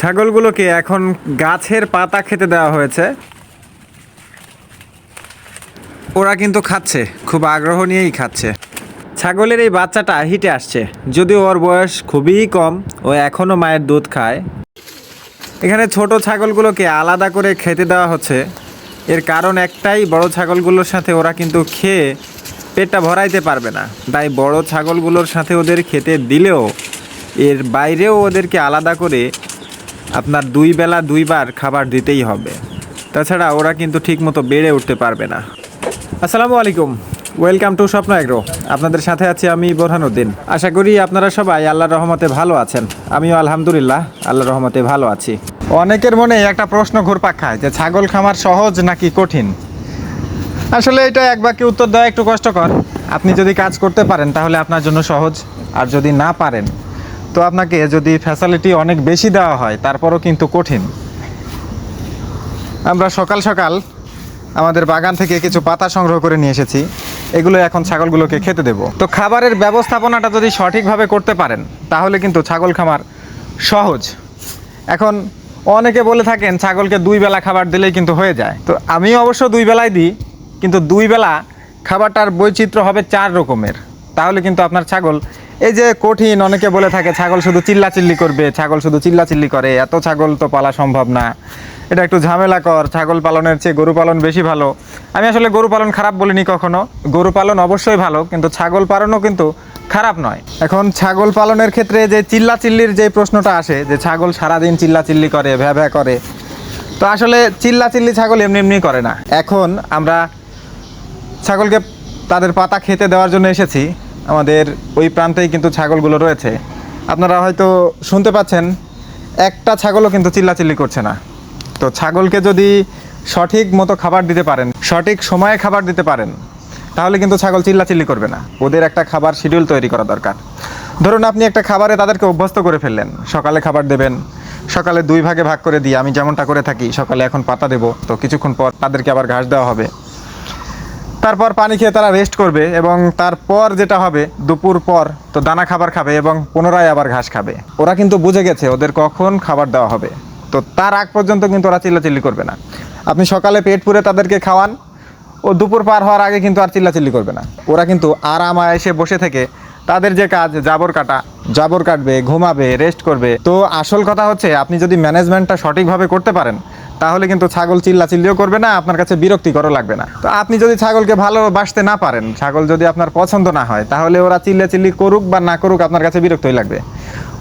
ছাগলগুলোকে এখন গাছের পাতা খেতে দেওয়া হয়েছে। ওরা কিন্তু খাচ্ছে, খুব আগ্রহ নিয়েই খাচ্ছে। ছাগলের এই বাচ্চাটা হিটে আসছে, যদিও ওর বয়স খুবই কম, ও এখনও মায়ের দুধ খায়। এখানে ছোট ছাগলগুলোকে আলাদা করে খেতে দেওয়া হচ্ছে। এর কারণ একটাই, বড় ছাগলগুলোর সাথে ওরা কিন্তু খেয়ে পেটটা ভরাইতে পারবে না। তাই বড় ছাগলগুলোর সাথে ওদের খেতে দিলেও, এর বাইরেও ওদেরকে আলাদা করে আপনার দুই বেলা দুইবার খাবার দিতেই হবে। তাছাড়া ওরা কিন্তু ঠিকমতো বেড়ে উঠতে পারবে না। আসসালামু আলাইকুম। ওয়েলকাম টু স্বপ্ন এগ্রো আপনাদের সাথে আছি আমি বোরহানুদ্দিন। আশা করি আপনারা সবাই আল্লাহর রহমতে ভালো আছেন। আমিও আলহামদুলিল্লাহ আল্লাহর রহমতে ভালো আছি। অনেকের মনে একটা প্রশ্ন ঘুরপাক খায় যে, ছাগল খামার সহজ নাকি কঠিন? আসলে এটা এক বাক্যে উত্তর দেওয়া একটু কষ্টকর। আপনি যদি কাজ করতে পারেন তাহলে আপনার জন্য সহজ, আর যদি না পারেন তো আপনাকে যদি ফ্যাসিলিটি অনেক বেশি দেওয়া হয়, তারপরও কিন্তু কঠিন। আমরা সকাল সকাল আমাদের বাগান থেকে কিছু পাতা সংগ্রহ করে নিয়ে এসেছি। এগুলো এখন ছাগলগুলোকে খেতে দেব। তো খাবারের ব্যবস্থাপনাটা যদি সঠিকভাবে করতে পারেন, তাহলে কিন্তু ছাগল খামার সহজ। এখন অনেকে বলে থাকেন, ছাগলকে দুই বেলা খাবার দিলেই কিন্তু হয়ে যায়। তো আমিও অবশ্য দুই বেলায় দিই, কিন্তু দুই বেলা খাবারটার বৈচিত্র্য হবে চার রকমের। তাহলে কিন্তু আপনার ছাগল এই যে কঠিন, অনেকে বলে থাকে ছাগল শুধু চিল্লাচিল্লি করবে, ছাগল শুধু চিল্লাচিল্লি করে, এত ছাগল তো পালা সম্ভব না। এটা একটু ঝামেলা কর, ছাগল পালনের চেয়ে গরু পালন বেশি ভালো। আমি আসলে গরু পালন খারাপ বলিনি কখনো, গরু পালন অবশ্যই ভালো, কিন্তু ছাগল পালনও কিন্তু খারাপ নয়। এখন ছাগল পালনের ক্ষেত্রে যে চিল্লাচিল্লির যে প্রশ্নটা আসে, যে ছাগল সারাদিন চিল্লাচিল্লি করে, ভ্যা ভ্যা করে, তো আসলে চিল্লাচিল্লি ছাগল এমনি এমনি করে না। এখন আমরা ছাগলকে তাদের পাতা খেতে দেওয়ার জন্য এসেছি আমাদের ওই প্রান্তেই কিন্তু ছাগলগুলো রয়েছে। আপনারা হয়তো শুনতে পাচ্ছেন, একটা ছাগলও কিন্তু চিল্লাচিল্লি করছে না। তো ছাগলকে যদি সঠিক মতো খাবার দিতে পারেন, সঠিক সময়ে খাবার দিতে পারেন, তাহলে কিন্তু ছাগল চিল্লাচিল্লি করবে না। ওদের একটা খাবার শিডিউল তৈরি করা দরকার। ধরুন আপনি একটা খাবারে তাদেরকে অভ্যস্ত করে ফেললেন। সকালে খাবার দেবেন, সকালে দুই ভাগে ভাগ করে দিয়ে, আমি যেমনটা করে থাকি, সকালে এখন পাতা দেবো, তো কিছুক্ষণ পর তাদেরকে আবার ঘাস দেওয়া হবে। তারপর পানি খেয়ে তারা রেস্ট করবে এবং তারপর যেটা হবে, দুপুর পর তো দানা খাবার খাবে এবং পুনরায় আবার ঘাস খাবে। ওরা কিন্তু বুঝে গেছে ওদের কখন খাবার দেওয়া হবে। তো তার আগ পর্যন্ত কিন্তু ওরা চিল্লাচিল্লি করবে না। আপনি সকালে পেট পুরে তাদেরকে খাওয়ান, ও দুপুর পার হওয়ার আগে কিন্তু আর চিল্লাচিল্লি করবে না। ওরা কিন্তু আরাম এসে বসে থেকে তাদের যে কাজ, জাবর কাটা, জাবর কাটবে, ঘুমাবে রেস্ট করবে। তো আসল কথা হচ্ছে, আপনি যদি ম্যানেজমেন্টটা সঠিকভাবে করতে পারেন তাহলে কিন্তু ছাগল চিল্লা চিল্লিও করবে না, আপনার কাছে বিরক্তিকরও লাগবে না। তো আপনি যদি ছাগলকে ভালোবাসতে না পারেন, ছাগল যদি আপনার পছন্দ না হয়, তাহলে ওরা চিল্লা চিল্লি করুক বা না করুক আপনার কাছে বিরক্তই লাগবে।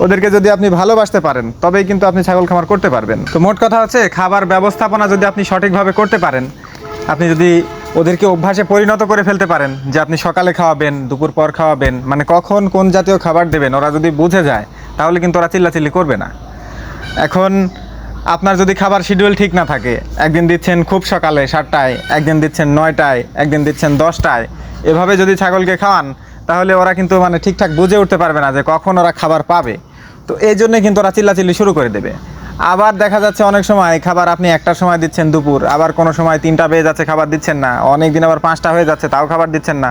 ওদেরকে যদি আপনি ভালোবাসতে পারেন, তবেই কিন্তু আপনি ছাগল খামার করতে পারবেন। তো মোট কথা হচ্ছে, খাবার ব্যবস্থাপনা যদি আপনি সঠিকভাবে করতে পারেন, আপনি যদি ওদেরকে অভ্যাসে পরিণত করে ফেলতে পারেন, যে আপনি সকালে খাওয়াবেন, দুপুর পর খাওয়াবেন মানে কখন কোন জাতীয় খাবার দেবেন, ওরা যদি বুঝে যায়, তাহলে কিন্তু ওরা চিল্লাচিল্লি করবে না। এখন আপনার যদি খাবার শিডিউল ঠিক না থাকে, একদিন দিচ্ছেন খুব সকালে সাতটায়, একদিন দিচ্ছেন নয়টায়, একদিন দিচ্ছেন দশটায়, এভাবে যদি ছাগলকে খাওয়ান, তাহলে ওরা কিন্তু মানে ঠিকঠাক বুঝে উঠতে পারবে না যে কখন ওরা খাবার পাবে। তো এই জন্যে কিন্তু ওরা চিল্লাচিল্লি শুরু করে দেবে। আবার দেখা যাচ্ছে অনেক সময় খাবার আপনি একটার সময় দিচ্ছেন দুপুর, আবার কোনো সময় তিনটা বেজে যাচ্ছে, খাবার দিচ্ছেন না অনেক দিন আবার পাঁচটা হয়ে যাচ্ছে, তাও খাবার দিচ্ছেন না।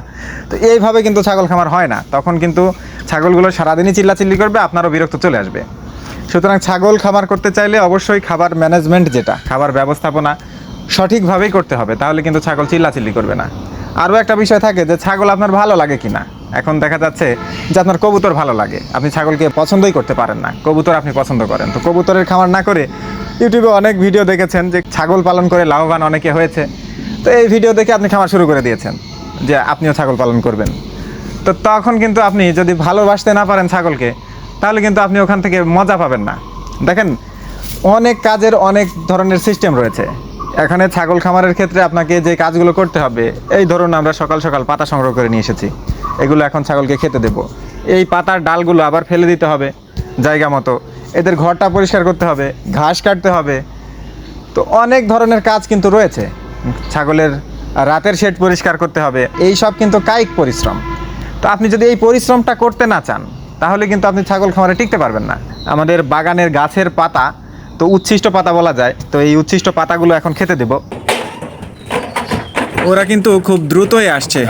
তো এইভাবে কিন্তু ছাগল খামার হয় না। তখন কিন্তু ছাগলগুলো সারাদিনই চিল্লাচিল্লি করবে, আপনারও বিরক্ত চলে আসবে। সুতরাং ছাগল খামার করতে চাইলে অবশ্যই খাবার ম্যানেজমেন্ট যেটা, খাবার ব্যবস্থাপনা সঠিকভাবেই করতে হবে, তাহলে কিন্তু ছাগল চিল্লাচিল্লি করবে না। আরও একটা বিষয় থাকে যে ছাগল আপনার ভালো লাগে কিনা। এখন দেখা যাচ্ছে যে আপনার কবুতর ভালো লাগে, আপনি ছাগলকে পছন্দই করতে পারেন না, কবুতর আপনি পছন্দ করেন। তো কবুতরের খামার না করে ইউটিউবে অনেক ভিডিও দেখেছেন যে ছাগল পালন করে লাভবান অনেকে হয়েছে। তো এই ভিডিও দেখে আপনি খামার শুরু করে দিয়েছেন যে আপনিও ছাগল পালন করবেন। তো তখন কিন্তু আপনি যদি ভালোবাসতে না পারেন ছাগলকে তাহলে কিন্তু আপনি ওখান থেকে মজা পাবেন না। দেখেন, অনেক কাজের অনেক ধরনের সিস্টেম রয়েছে। এখানে ছাগল খামারের ক্ষেত্রে আপনাকে যে কাজগুলো করতে হবে, এই ধরুন আমরা সকাল সকাল পাতা সংগ্রহ করে নিয়ে এসেছি। এগুলো এখন ছাগলকে খেতে দেব। এই পাতার ডালগুলো আবার ফেলে দিতে হবে জায়গা মতো। এদের ঘরটা পরিষ্কার করতে হবে, ঘাস কাটতে হবে। তো অনেক ধরনের কাজ কিন্তু রয়েছে। ছাগলের রাতের শেড পরিষ্কার করতে হবে। এই সব কিন্তু কায়িক পরিশ্রম। তো আপনি যদি এই পরিশ্রমটা করতে না চান তাহলে কিন্তু আপনি ছাগল খামারে টিকতে পারবেন না। আমাদের বাগানের গাছের পাতা, তো উচ্ছিষ্ট পাতা বলা যায়, তো এই উচ্ছিষ্ট পাতাগুলো এখন খেতে দেব। ওরা কিন্তু খুব দ্রুতই আসছে।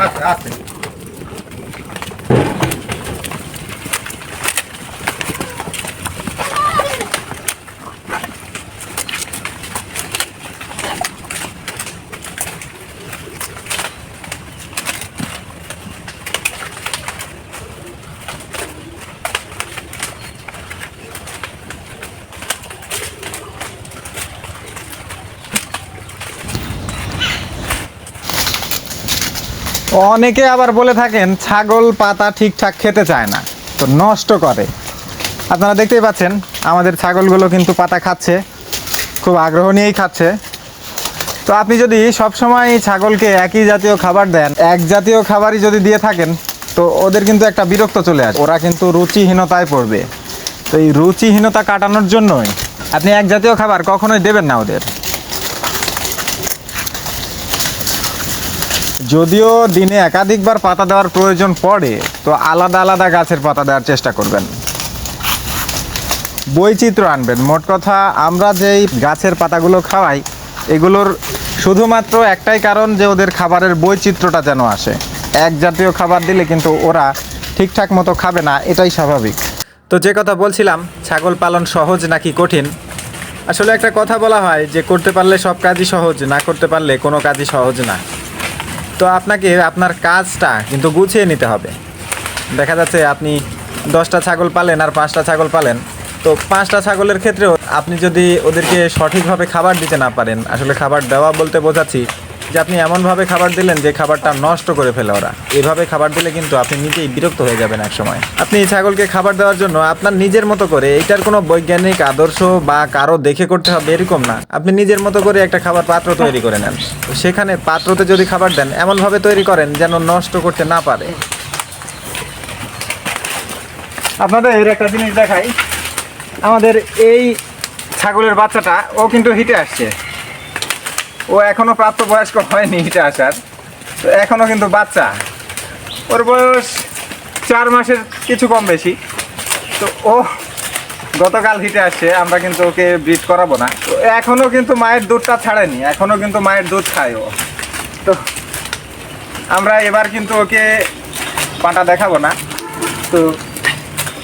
অনেকে আবার বলে থাকেন, ছাগল পাতা ঠিকঠাক খেতে চায় না, তো নষ্ট করে। আপনারা দেখতেই পাচ্ছেন, আমাদের ছাগলগুলো কিন্তু পাতা খাচ্ছে, খুব আগ্রহ নিয়েই খাচ্ছে। তো আপনি যদি সবসময় ছাগলকে একই জাতীয় খাবার দেন, এক জাতীয় খাবারই যদি দিয়ে থাকেন, তো ওদের কিন্তু একটা বিরক্ত চলে আসে। ওরা কিন্তু রুচিহীনতায় পড়বে। তো এই রুচিহীনতা কাটানোর জন্যই আপনি এক জাতীয় খাবার কখনোই দেবেন না ওদের। যদিও দিনে একাধিকবার পাতা দেওয়ার প্রয়োজন পড়ে, তো আলাদা আলাদা গাছের পাতা দেওয়ার চেষ্টা করবেন। বৈচিত্র্য আনবেন। মোট কথা, আমরা যেই গাছের পাতাগুলো খাওয়াই, এগুলোর শুধুমাত্র একটাই কারণ যে ওদের খাবারের বৈচিত্র্যটা যেন আসে। এক জাতীয় খাবার দিলে কিন্তু ওরা ঠিকঠাক মতো খাবে না, এটাই স্বাভাবিক। তো যে কথা বলছিলাম, ছাগল পালন সহজ নাকি কঠিন? আসলে একটা কথা বলা হয় যে, করতে পারলে সব কাজই সহজ, না করতে পারলে কোনো কাজই সহজ না। তো আপনাকে আপনার কাজটা কিন্তু গুছিয়ে নিতে হবে। দেখা যাচ্ছে আপনি দশটা ছাগল পালেন আর পাঁচটা ছাগল পালেন। তো পাঁচটা ছাগলের ক্ষেত্রেও আপনি যদি ওদেরকে সঠিকভাবে খাবার দিতে না পারেন, আসলে খাবার দেওয়া বলতে বোঝাচ্ছি যে আপনি এমনভাবে খাবার দিলেন যে খাবারটা নষ্ট করে ফেলে ওরা। এভাবে খাবার দিলে কিন্তু আপনি নিজেই বিরক্ত হয়ে যাবেন এক সময় আপনি এই ছাগলকে খাবার দেওয়ার জন্য আপনার নিজের মতো করে এটার কোনো বৈজ্ঞানিক আদর্শ বা কারও দেখে করতে হবে এরকম না। আপনি নিজের মতো করে একটা খাবার পাত্র তৈরি করে নেন। সেখানে পাত্রতে যদি খাবার দেন, এমনভাবে তৈরি করেন যেন নষ্ট করতে না পারে। আপনাদের এর একটা জিনিস দেখাই। আমাদের এই ছাগলের বাচ্চাটা, ও কিন্তু হিটে আসছে। ও এখনও প্রাপ্তবয়স্ক হয়নি হিটে আসার। তো এখনও কিন্তু বাচ্চা। ওর বয়স চার মাসের কিছু কম বেশি। তো ও গতকাল হিটে আসছে, আমরা কিন্তু ওকে ব্রিড করাবো না। তো এখনও কিন্তু মায়ের দুধটা ছাড়েনি এখনও কিন্তু মায়ের দুধ খায় ও। তো আমরা এবার কিন্তু ওকে পাটা দেখাবো না। তো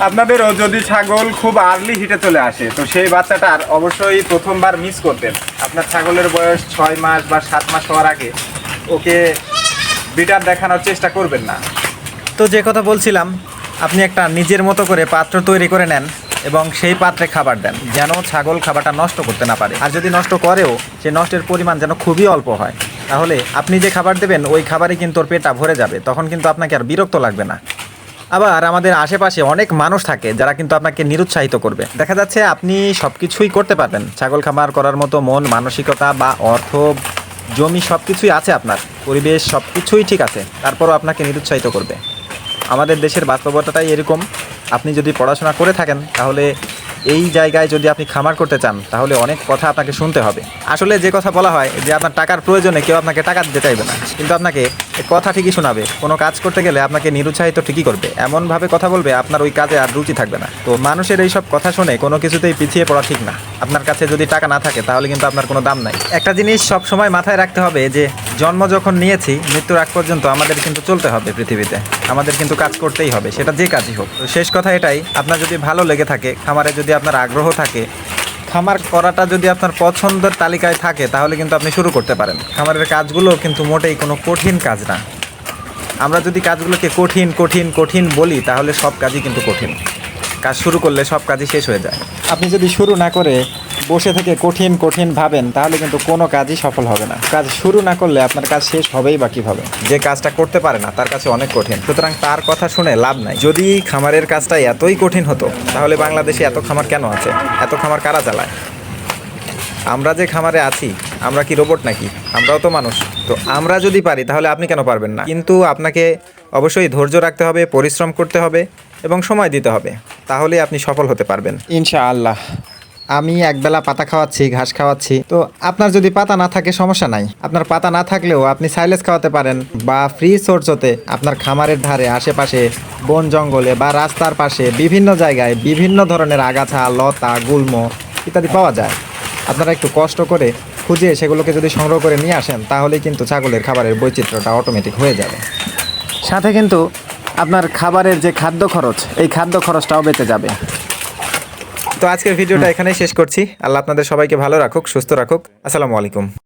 আপনাদেরও যদি ছাগল খুব আর্লি হিটে চলে আসে, তো সেই বাচ্চাটার অবশ্যই প্রথমবার মিস করতেন আপনার ছাগলের বয়স ছয় মাস বা সাত মাস হওয়ার আগে, ওকে বিটার দেখানোর চেষ্টা করবেন না। তো যে কথা বলছিলাম, আপনি একটা নিজের মতো করে পাত্র তৈরি করে নেন এবং সেই পাত্রে খাবার দেন, যেন ছাগল খাবারটা নষ্ট করতে না পারে। আর যদি নষ্ট করেও, সে নষ্টের পরিমাণ যেন খুবই অল্প হয়। তাহলে আপনি যে খাবার দেবেন, ওই খাবারই কিন্তু ওর পেটটা ভরে যাবে, তখন কিন্তু আপনাকে আর বিরক্ত লাগবে না। আবার আমাদের আশেপাশে অনেক মানুষ থাকে যারা কিন্তু আপনাকে নিরুৎসাহিত করবে। দেখা যাচ্ছে আপনি সব কিছুই করতে পারবেন। ছাগল খামার করার মতো মন, মানসিকতা বা অর্থ, জমি সব কিছুই আছে আপনার। পরিবেশ সব কিছুই ঠিক আছে, তারপরও আপনাকে নিরুৎসাহিত করবে। আমাদের দেশের বাস্তবতাটাই এরকম। আপনি যদি পড়াশোনা করে থাকেন, তাহলে এই জায়গায় যদি আপনি খামার করতে চান, তাহলে অনেক কথা আপনাকে শুনতে হবে। আসলে যে কথা বলা হয় যে আপনার টাকার প্রয়োজনে কেউ আপনাকে টাকা দিতে চাইবে না। কিন্তু আপনাকে কথা ঠিকই শোনাবে। কোনো কাজ করতে গেলে আপনাকে নিরুৎসাহিত ঠিকই করবে। এমনভাবে কথা বলবে, আপনার ওই কাজে আর রুচি থাকবে না। তো মানুষের এই সব কথা শুনে কোনো কিছুতেই পিছিয়ে পড়া ঠিক না। আপনার কাছে যদি টাকা না থাকে, তাহলে কিন্তু আপনার কোনো দাম নাই। একটা জিনিস সব সময় মাথায় রাখতে হবে যে জন্ম যখন নিয়েছি, মৃত্যুর আগ পর্যন্ত আমাদের কিন্তু চলতে হবে পৃথিবীতে। আমাদের কিন্তু কাজ করতেই হবে, সেটা যে কাজই হোক। তো শেষ কথা এটাই, আপনার যদি ভালো লেগে থাকে, খামারে যদি আপনার আগ্রহ থাকে, খামার করাটা যদি আপনার পছন্দের তালিকায় থাকে, তাহলে কিন্তু আপনি শুরু করতে পারেন। খামারের কাজগুলো কিন্তু মোটেই কোনো কঠিন কাজ না। আমরা যদি কাজগুলোকে কঠিন কঠিন কঠিন বলি, তাহলে সব কাজই কিন্তু কঠিন। কাজ শুরু করলে সব কাজই শেষ হয়ে যায়। আপনি যদি শুরু না করে বসে থেকে কঠিন কঠিন ভাবেন, তাহলে কিন্তু কোনো কাজই সফল হবে না। কাজ শুরু না করলে আপনার কাজ শেষ হবেই বা কীভাবে? যে কাজটা করতে পারে না, তার কাছে অনেক কঠিন। সুতরাং তার কথা শুনে লাভ নাই। যদি খামারের কাজটা এতই কঠিন হতো, তাহলে বাংলাদেশে এত খামার কেন আছে? এত খামার কারা চালায়? আমরা যে খামারে আছি, আমরা কি রোবট নাকি? আমরাও তো মানুষ। তো আমরা যদি পারি, তাহলে আপনি কেন পারবেন না? কিন্তু আপনাকে অবশ্যই ধৈর্য রাখতে হবে, পরিশ্রম করতে হবে এবং সময় দিতে হবে। তাহলে আপনি সফল হতে পারবেন। ইনশাআল্লাহ। আমি একবেলা পাতা খাওয়াচ্ছি, ঘাস খাওয়াচ্ছি। তো আপনার যদি পাতা না থাকে, সমস্যা নাই। আপনার পাতা না থাকলেও আপনি সাইলেজ খাওয়াতে পারেন বা ফ্রি সোর্সতে আপনার খামারের ধারে, আশেপাশে, বন জঙ্গলে বা রাস্তার পাশে বিভিন্ন জায়গায় বিভিন্ন ধরনের আগাছা, লতা, গুল্ম ইত্যাদি পাওয়া যায়। আপনারা একটু কষ্ট করে খুঁজে সেগুলোকে যদি সংগ্রহ করে নিয়ে আসেন, তাহলেই কিন্তু ছাগলের খাবারের বৈচিত্র্যটা অটোমেটিক হয়ে যাবে। সাথে কিন্তু আপনার খাবারের যে খাদ্য খরচ, এই খাদ্য খরচটাও বেঁচে যাবে। তো আজকের ভিডিওটা এখানেই শেষ করছি। আল্লাহ আপনাদের সবাইকে ভালো রাখুক সুস্থ রাখুক। আসসালামু আলাইকুম।